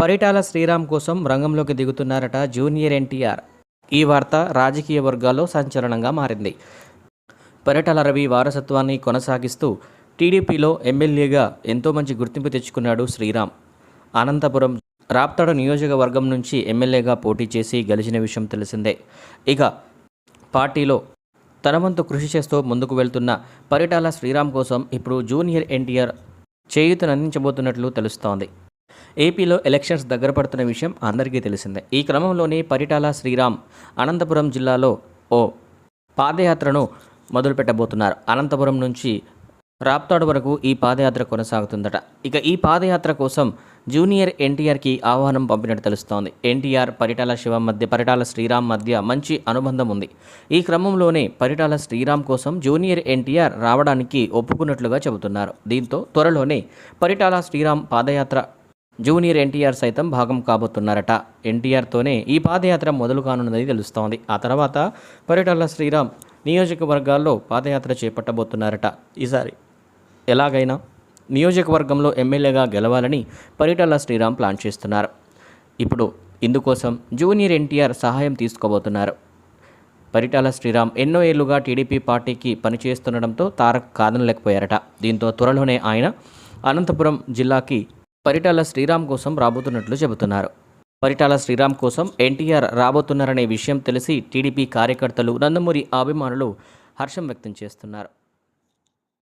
పరిటాల శ్రీరామ్ కోసం రంగంలోకి దిగుతున్నారట జూనియర్ ఎన్టీఆర్. ఈ వార్త రాజకీయ వర్గాల్లో సంచలనంగా మారింది. పరిటాల రవి వారసత్వాన్ని కొనసాగిస్తూ టీడీపీలో ఎమ్మెల్యేగా ఎంతో మంచి గుర్తింపు తెచ్చుకున్నాడు శ్రీరామ్. అనంతపురం రాప్తాడు నియోజకవర్గం నుంచి ఎమ్మెల్యేగా పోటీ చేసి గెలిచిన విషయం తెలిసిందే. ఇక పార్టీలో తన వంతు కృషి చేస్తూ ముందుకు వెళ్తున్న పరిటాల శ్రీరామ్ కోసం ఇప్పుడు జూనియర్ ఎన్టీఆర్ చేయూతనందించబోతున్నట్లు తెలుస్తోంది. ఏపీలో ఎలక్షన్స్ దగ్గర పడుతున్న విషయం అందరికీ తెలిసిందే. ఈ క్రమంలోనే పరిటాల శ్రీరామ్ అనంతపురం జిల్లాలో ఓ పాదయాత్రను మొదలుపెట్టబోతున్నారు. అనంతపురం నుంచి రాప్తాడు వరకు ఈ పాదయాత్ర కొనసాగుతుందట. ఇక ఈ పాదయాత్ర కోసం జూనియర్ ఎన్టీఆర్కి ఆహ్వానం పంపినట్టు తెలుస్తోంది. ఎన్టీఆర్ పరిటాల శివం మధ్య పరిటాల శ్రీరామ్ మధ్య మంచి అనుబంధం ఉంది. ఈ క్రమంలోనే పరిటాల శ్రీరామ్ కోసం జూనియర్ ఎన్టీఆర్ రావడానికి ఒప్పుకున్నట్లుగా చెబుతున్నారు. దీంతో త్వరలోనే పరిటాల శ్రీరామ్ పాదయాత్ర జూనియర్ ఎన్టీఆర్ సైతం భాగం కాబోతున్నారట. ఎన్టీఆర్తోనే ఈ పాదయాత్ర మొదలు కానున్నది తెలుస్తోంది. ఆ తర్వాత పరిటాల శ్రీరామ్ నియోజకవర్గాల్లో పాదయాత్ర చేపట్టబోతున్నారట. ఈసారి ఎలాగైనా నియోజకవర్గంలో ఎమ్మెల్యేగా గెలవాలని పరిటాల శ్రీరామ్ ప్లాన్ చేస్తున్నారు. ఇప్పుడు ఇందుకోసం జూనియర్ ఎన్టీఆర్ సహాయం తీసుకోబోతున్నారు. పరిటాల శ్రీరామ్ ఎన్నో ఏళ్ళుగా టీడీపీ పార్టీకి పనిచేస్తుండడంతో తారక్ కాదనలేకపోయారట. దీంతో త్వరలోనే ఆయన అనంతపురం జిల్లాకి పరిటాల శ్రీరామ్ కోసం రాబోతున్నట్లు చెబుతున్నారు. పరిటాల శ్రీరామ్ కోసం ఎన్టీఆర్ రాబోతున్నారనే విషయం తెలిసి టీడీపీ కార్యకర్తలు నందమూరి అభిమానులు హర్షం వ్యక్తం చేస్తున్నారు.